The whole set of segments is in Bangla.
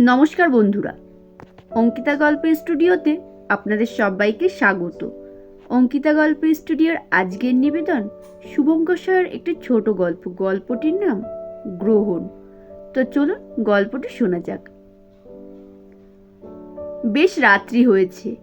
নমস্কার বন্ধুরা। অঙ্কিতা গল্পের স্টুডিওতে আপনাদের সবাইকে স্বাগত। অঙ্কিতা গল্পের স্টুডিওর আজকের নিবেদন শুভঙ্কর স্বরের একটি ছোট গল্প। গল্পটির নাম গ্রহণ। তো চলুন গল্পটি শোনা যাক। বেশ রাত্রি হয়েছে।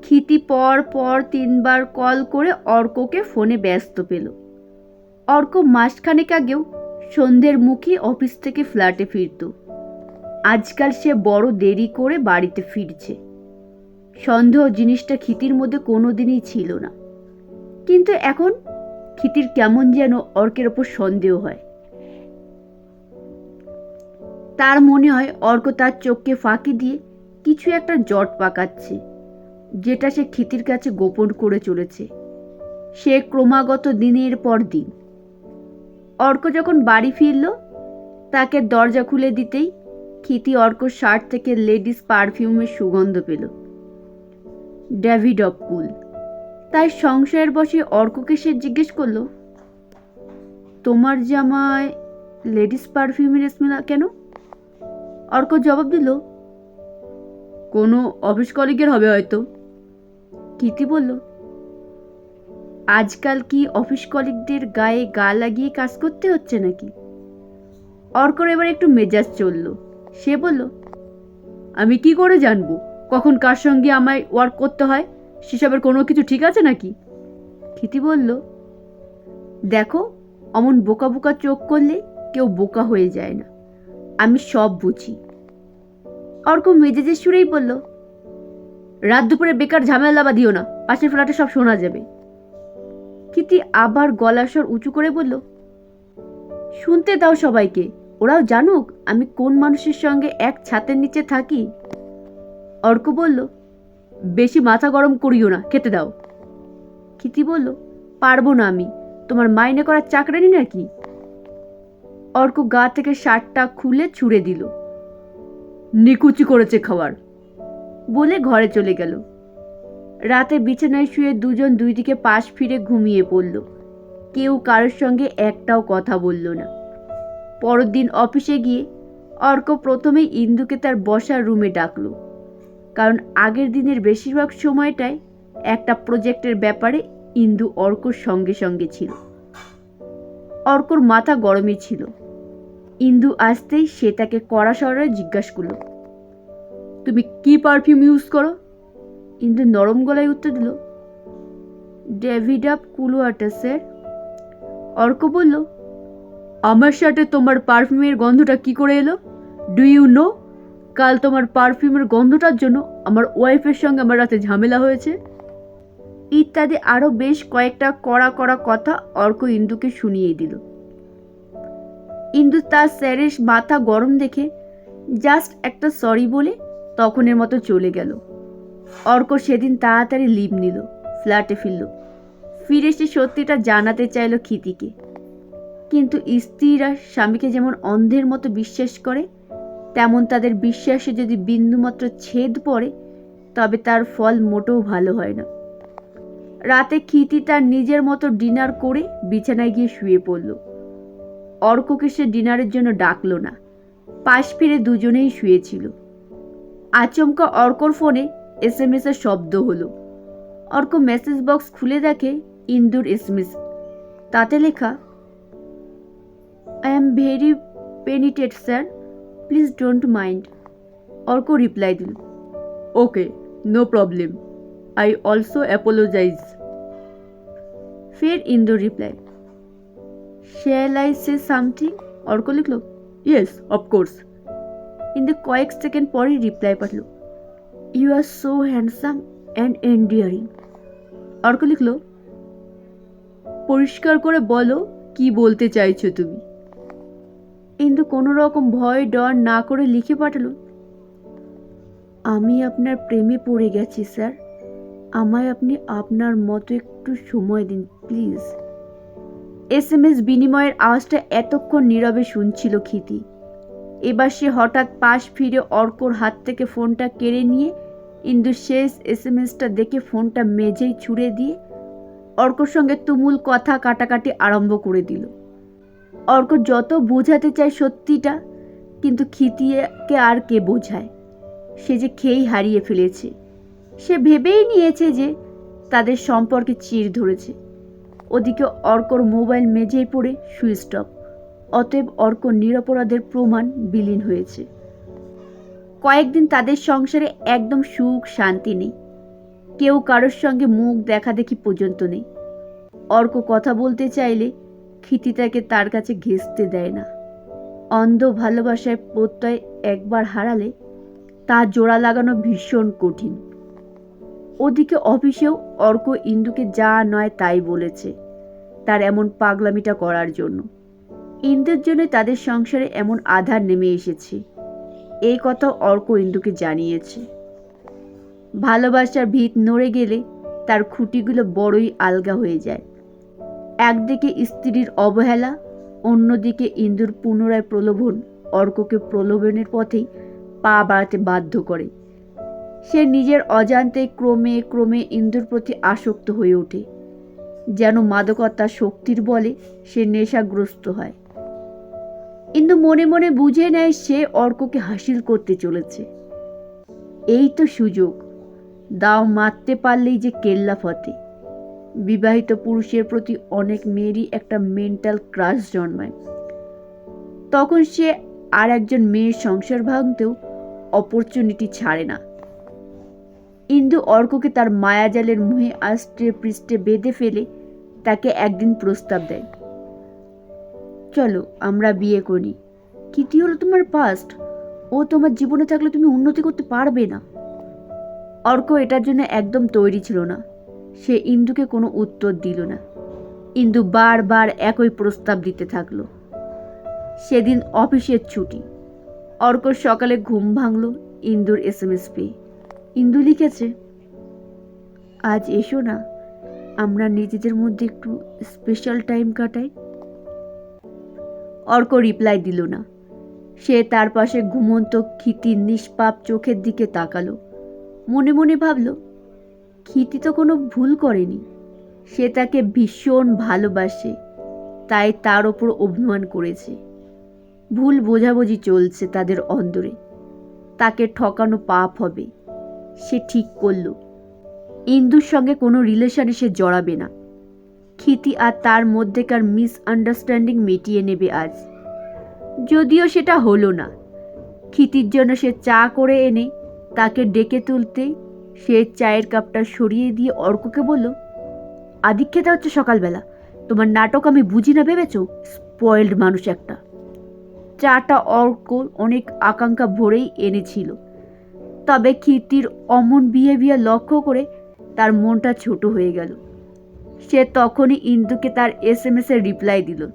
ক্ষিতি পর পর তিনবার কল করে অর্ককে ফোনে ব্যস্ত পেল। অর্ক মাসখানেক আগেও সন্ধ্যের মুখে অফিস থেকে ফ্ল্যাটে ফিরতো। আজকাল সে বড় দেরি করে বাড়িতে ফিরছে। সন্দেহ জিনিসটা ক্ষিতির মধ্যে কোনো দিনই ছিল না। কিন্তু এখন ক্ষিতির কেমন যেন অর্কের ওপর সন্দেহ হয়। তার মনে হয় অর্ক তার চোখকে ফাঁকি দিয়ে কিছু একটা জট পাকাচ্ছে, যেটা সে ক্ষিতির কাছে গোপন করে চলেছে। সে ক্রমাগত দিনের পর দিন। অর্ক যখন বাড়ি ফিরল, তাকে দরজা খুলে দিতেই ক্ষিতি অর্ক শার্ট থেকে লেডিস পারফিউমের সুগন্ধ পেল। Davidoff cool. তাই সংশয়ের বসে অর্ককে সে জিজ্ঞেস করল, তোমার জামায় লেডিস পারফিউমের স্মেল কেন? অর্ক জবাব দিল, কোনো অফিস কলিগের হবে হয়তো। কীর্তি বলল, আজকাল কি অফিস কলিগদের গায়ে গা লাগিয়ে কাজ করতে হচ্ছে নাকি? অর্কর এবার একটু মেজাজ চলল। সে বলল, আমি কি করে জানব? কখন কার সঙ্গে আমায় ওয়ার্ক করতে হয়? সেসবের কোনো কিছু ঠিক আছে নাকি? ক্ষিতি বলল, দেখো, অমন বোকা বোকা চোখ করলে কেউ বোকা হয়ে যায় না। আমি সব বুঝি। অর্ক মেজেজের সুরেই বলল, রাত দুপুরে বেকার ঝামেলা বা দিও না, পাশের ফ্ল্যাটে সব শোনা যাবে। ক্ষিতি আবার গলার স্বর উঁচু করে বলল, শুনতে দাও সবাইকে ওরাও জানুক আমি কোন মানুষের সঙ্গে এক ছাতের নিচে থাকি। অর্ক বলল, বেশি মাথা গরম করিও না, খেতে দাও। ক্ষিতি বলল, পারব না আমি, তোমার মাইনে করার চাকরানি নাকি? অর্ক গা থেকে শার্টটা খুলে ছুঁড়ে দিল। নিকুচি করেছে খাবার বলে ঘরে চলে গেল। রাতে বিছানায় শুয়ে দুজন দুই দিকে পাশ ফিরে ঘুমিয়ে পড়ল। কেউ কারোর সঙ্গে একটাও কথা বলল না। পরের দিন অফিসে গিয়ে অর্ক প্রথমেই ইন্দুকে তার বসার রুমে ডাকলো। কারণ আগের দিনের বেশিরভাগ সময়টায় একটা প্রজেক্টের ব্যাপারে ইন্দু অর্কর সঙ্গে সঙ্গে ছিল। অর্কর মাথা গরমে ছিল। ইন্দু আসতেই সে তাকে কড়া স্বরে জিজ্ঞাসা করল, তুমি কি পারফিউম ইউজ করো? ইন্দু নরম গলায় উত্তর দিল Davidoff cool water sir Arka বলল আমার সাথে তোমার পারফিউমের গন্ধটা কি করে এলো? ডু ইউ নো কাল তোমার পারফিউমের গন্ধটার জন্য আমার ওয়াইফের সঙ্গে আমার রাতে ঝামেলা হয়েছে। ইত্যাদি আরও বেশ কয়েকটা কড়া কড়া কথা অর্ক ইন্দুকে শুনিয়ে দিল। ইন্দু তার স্যারের মাথা গরম দেখে জাস্ট একটা সরি বলে তখনের মতো চলে গেল। অর্ক সেদিন তাড়াতাড়ি লিভ নিল ফ্ল্যাটে ফিরল। ফিরে সে সত্যিটা জানাতে চাইল ক্ষিতিকে। কিন্তু স্ত্রীরা স্বামীকে যেমন অন্ধের মতো বিশ্বাস করে, তেমন তাদের বিশ্বাসে যদি বিন্দুমাত্র ছেদ পড়ে, তবে তার ফল মোটেও ভালো হয় না। রাতে ক্ষিতি তার নিজের মতো ডিনার করে বিছানায় গিয়ে শুয়ে পড়ল। অর্ককে সে ডিনারের জন্য ডাকলো না। পাশ ফিরে দুজনেই শুয়েছিল। আচমকা অর্কর ফোনে এস এম এস এর শব্দ হলো। অর্ক মেসেজ বক্স খুলে দেখে ইন্দুর এস তাতে লেখা I am very penitent sir please don't mind Arka reply দিল okay no problem I also apologise ফের ইন্দুর reply shall I say something Arka লিখলো yes of course Indu কয়েক সেকেন্ড পরেই reply পাঠল। You are so handsome and endearing Arka লিখলো পরিষ্কার করে বলো কি বলতে চাইছো তুমি? ইন্দু কোনো রকম ভয়, ডর না করে লিখে পাঠালো, আমি আপনার প্রেমে পড়ে গেছি, স্যার। আমায় আপনি আপনার মতো একটু সময় দিন, প্লিজ। এস এম এস বিনিময়ের আওয়াজটা এতক্ষণ নীরবে শুনছিল ক্ষিতি। এবার সে হঠাৎ পাশ ফিরে অর্কর হাত থেকে ফোনটা কেড়ে নিয়ে ইন্দু শেষ এস এম এসটা দেখে ফোনটা মেঝেই ছুঁড়ে দিয়ে অর্কর সঙ্গে তুমুল কথা কাটাকাটি আরম্ভ করে দিল। অর্ক যত বোঝাতে চায় সত্যিটা, কিন্তু খিতিকে আর কে বোঝায়? সে যে খেয়েই হারিয়ে ফেলেছে। সে ভেবেই নিয়েছে যে তাদের সম্পর্কে চির ধরেছে। ওদিকে অর্কর মোবাইল মেঝেই পড়ে সুইচ অফ অতএব অর্ক নিরপরাধের প্রমাণ বিলীন হয়েছে। কয়েকদিন তাদের সংসারে একদম সুখ, শান্তি নেই। কেউ কারোর সঙ্গে মুখ দেখা দেখি পর্যন্ত নেই। অর্ক কথা বলতে চাইলে ক্ষিতি তাকে তার কাছে ঘেঁচতে দেয় না। অন্ধ ভালোবাসায় প্রত্যয় একবার হারালে তা জোড়া লাগানো ভীষণ কঠিন। ওদিকে অফিসেও অর্ক ইন্দুকে যা নয় তাই বলেছে, তার এমন পাগলামিটা করার জন্য। ইন্দুর জন্য তাদের সংসারে এমন আধার নেমে এসেছে। এই কথা অর্ক ইন্দুকে জানিয়েছে। ভালোবাসার ভিত নড়ে গেলে তার খুঁটিগুলো বড়ই আলগা হয়ে যায়। একদিকে স্ত্রীর অবহেলা, অন্যদিকে ইন্দুর পুনরায় প্রলোভন, অর্ককে প্রলোভনের পথেই পা বাড়াতে বাধ্য করে। সে নিজের অজান্তে ক্রমে ক্রমে ইন্দুর প্রতি আসক্ত হয়ে ওঠে। যেন মাদকতা শক্তির বলে সে নেশাগ্রস্ত হয়। ইন্দু মনে মনে বুঝে নেয় সে অর্ককে হাসিল করতে চলেছে। এই তো সুযোগ। দাও মারতে পারলেই যে কেল্লা ফতে। বিবাহিত পুরুষের প্রতি অনেক মেয়েরই একটা মেন্টাল ক্রাশ জন্মায়। তখন সে আর একজন মেয়ের সংসার ভাঙতেও অপরচুনিটি ছাড়ে না। ইন্দু অর্ককে তার মায়াজালের মুহে আষ্টে পৃষ্ঠে বেঁধে ফেলে তাকে একদিন প্রস্তাব দেয়। চলো, আমরা বিয়ে করি। কীটি হলো তোমার পাস্ট ও তোমার জীবনে থাকলে তুমি উন্নতি করতে পারবে না। অর্ক এটার জন্য একদম তৈরি ছিল না। সে ইন্দুকে কোনো উত্তর দিল না। ইন্দু বারবার একই প্রস্তাব দিতে থাকল। সেদিন অফিসের ছুটি। অর্ক সকালে ঘুম ভাঙল ইন্দুর এস এম এস পেয়ে। ইন্দু লিখেছে, আজ এসো না, আমরা নিজেদের মধ্যে একটু স্পেশাল টাইম কাটাই। অর্ক রিপ্লাই দিল না। সে তার পাশে ঘুমন্ত ক্ষিতির নিষ্পাপ চোখের দিকে তাকালো। মনে মনে ভাবল ক্ষিতি তো কোনো ভুল করেনি। সে তাকে ভীষণ ভালোবাসে, তাই তার ওপর অভিমান করেছে। ভুল বোঝাবুঝি চলছে তাদের অন্দরে তাকে ঠকানো পাপ হবে, সে ঠিক করল। ইন্দুর সঙ্গে কোনো রিলেশনে সে জড়াবে না। ক্ষিতি আর তার মধ্যেকার মিসআন্ডারস্ট্যান্ডিং মিটিয়ে নেবে আজ। যদিও সেটা হলো না, ক্ষিতির জন্য সে চা করে এনে তাকে ডেকে তুলতেই সে চায়ের কাপটা সরিয়ে দিয়ে অর্ককে বলল, আদিক্ষেতা হচ্ছে সকালবেলা। তোমার নাটক আমি বুঝি না ভেবেছ? স্পয়েল্ড মানুষ একটা। চাটা অর্ক অনেক আকাঙ্ক্ষা ভরেই এনেছিল। তবে কীর্তির অমন বিহেভিয়ার লক্ষ্য করে তার মনটা ছোট হয়ে গেল। সে তখনই ইন্দুকে তার এস এম এসের রিপ্লাই দিল।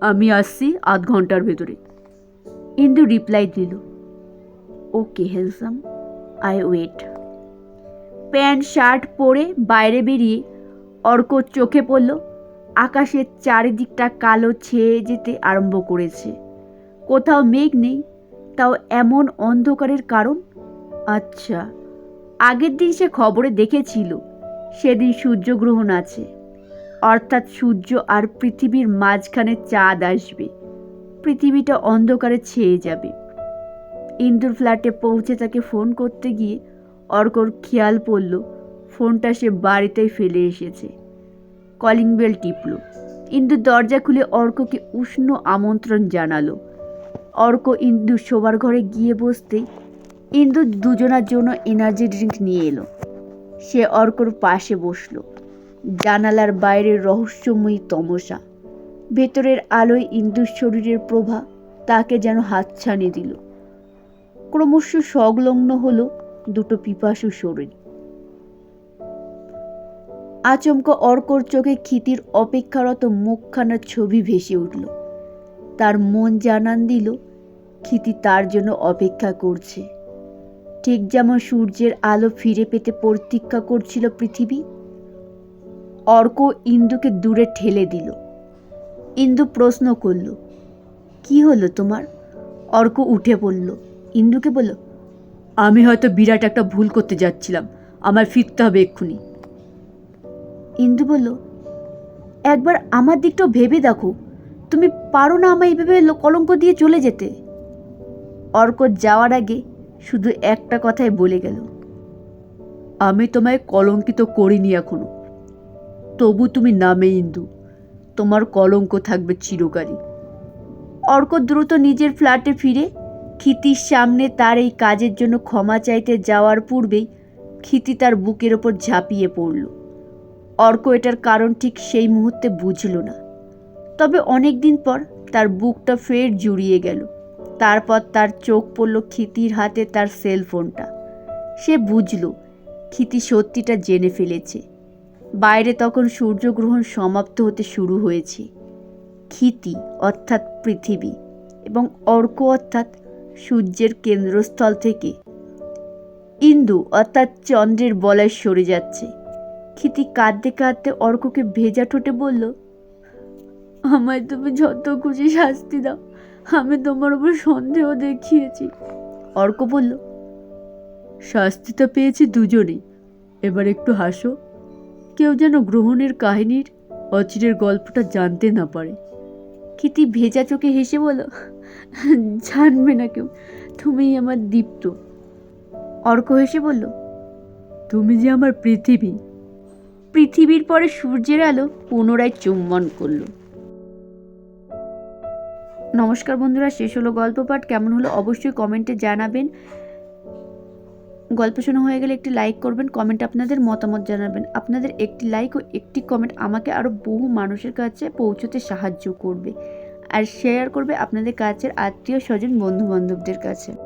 আমি আসছি আধ ঘণ্টার ভেতরে। ইন্দু রিপ্লাই দিল। Okay handsome wait. Pant, shirt পরে বাইরে বেরিয়ে অর্ক চোখে পড়ল। আকাশের চারিদিকটা কালো ছেয়ে যেতে আরম্ভ করেছে। কোথাও মেঘ নেই, তাও এমন অন্ধকারের কারণ? আচ্ছা আগের দিন সে খবরে দেখেছিল, সেদিন সূর্যগ্রহণ আছে। অর্থাৎ সূর্য আর পৃথিবীর মাঝখানে চাঁদ আসবে। পৃথিবীটা অন্ধকারে ছেয়ে যাবে। ইন্দুর ফ্ল্যাটে পৌঁছে তাকে ফোন করতে গিয়ে অর্কর খেয়াল পড়ল, ফোনটা সে বাড়িতেই ফেলে এসেছে। কলিং বেল টিপল। ইন্দুর দরজা খুলে অর্ককে উষ্ণ আমন্ত্রণ জানালো। অর্ক ইন্দু শোবার ঘরে গিয়ে বসতেই ইন্দু দুজনার জন্য এনার্জি ড্রিঙ্ক নিয়ে এলো। সে অর্কর পাশে বসল। জানালার বাইরের রহস্যময়ী তমসা। ভেতরের আলোয় ইন্দুর শরীরের প্রভা তাকে যেন হাতছানি দিল। ক্রমশ সংলগ্ন হলো দুটো পিপাসু শরীর। আচমকা অর্কর চোখে ক্ষিতির অপেক্ষারত মুখখানার ছবি ভেসে উঠল। তার মন জানান দিল, ক্ষিতি তার জন্য অপেক্ষা করছে। ঠিক যেমন সূর্যের আলো ফিরে পেতে প্রতীক্ষা করছিল পৃথিবী, অর্ক ইন্দুকে দূরে ঠেলে দিল। ইন্দু প্রশ্ন করল, কি হলো তোমার? অর্ক উঠে পড়ল ইন্দুকে বলল, আমি হয়তো বিরাট একটা ভুল করতে যাচ্ছিলাম। আমার ফিরতে হবে এক্ষুনি। ইন্দু বলল, একবার আমার দিকটাও ভেবে দেখো। তুমি পারো না আমায় এইভাবে লো- কলঙ্ক দিয়ে চলে যেতে? অর্ক যাওয়ার আগে শুধু একটা কথাই বলে গেল, আমি তোমায় কলঙ্কিত করিনি এখনও। তবু তুমি নামে ইন্দু। তোমার কলঙ্ক থাকবে চিরকালই। অর্ক দ্রুত নিজের ফ্ল্যাটে ফিরে ক্ষিতির সামনে তার এই কাজের জন্য ক্ষমা চাইতে যাওয়ার পূর্বেই ক্ষিতি তার বুকের ওপর ঝাঁপিয়ে পড়ল। অর্ক এটার কারণ ঠিক সেই মুহূর্তে বুঝল না। তবে অনেক দিন পর তার বুকটা ফের জুড়িয়ে গেল। তারপর তার চোখ পড়ল ক্ষিতির হাতে তার সেল ফোনটা সে বুঝল, ক্ষিতি সত্যিটা জেনে ফেলেছে। বাইরে তখন সূর্যগ্রহণ সমাপ্ত হতে শুরু হয়েছে। ক্ষিতি অর্থাৎ পৃথিবী এবং অর্ক অর্থাৎ সূর্যের কেন্দ্রস্থল থেকে। ইন্দু অর্থাৎ চন্দ্রের বলয় সরে যাচ্ছে। ক্ষিতি কাঁদতে কাঁদতে অর্ককে ভেজা ঠোঁটে বলল, আমায় তুমি যত খুশি শাস্তি দাও, আমি তোমার উপর সন্দেহ দেখিয়েছি। অর্ক বলল, শাস্তি তো পেয়েছি দুজনেই। এবার একটু হাসো। কেউ যেন গ্রহণের কাহিনীর, অচিরের গল্পটা জানতে না পারে। ক্ষিতি ভেজা চোখে হেসে বলল জানবে না কেউ, তুমিই আমার দীপ্ত। অর্ক হেসে বলল, তুমি যে আমার পৃথিবী। পৃথিবীর পরে সূর্যের আলো পুনরায় চুম্বন করল। নমস্কার বন্ধুরা, শেষ হলো গল্প পাঠ। কেমন হলো অবশ্যই কমেন্টে জানাবেন। গল্প শোনা হয়ে গেলে একটি লাইক করবেন কমেন্ট আপনাদের মতামত জানাবেন। আপনাদের একটি লাইক ও একটি কমেন্ট আমাকে আরও বহু মানুষের কাছে পৌঁছতে সাহায্য করবে। আর শেয়ার করবে আপনাদের কাছের আত্মীয় স্বজন বন্ধুবান্ধবদের কাছে।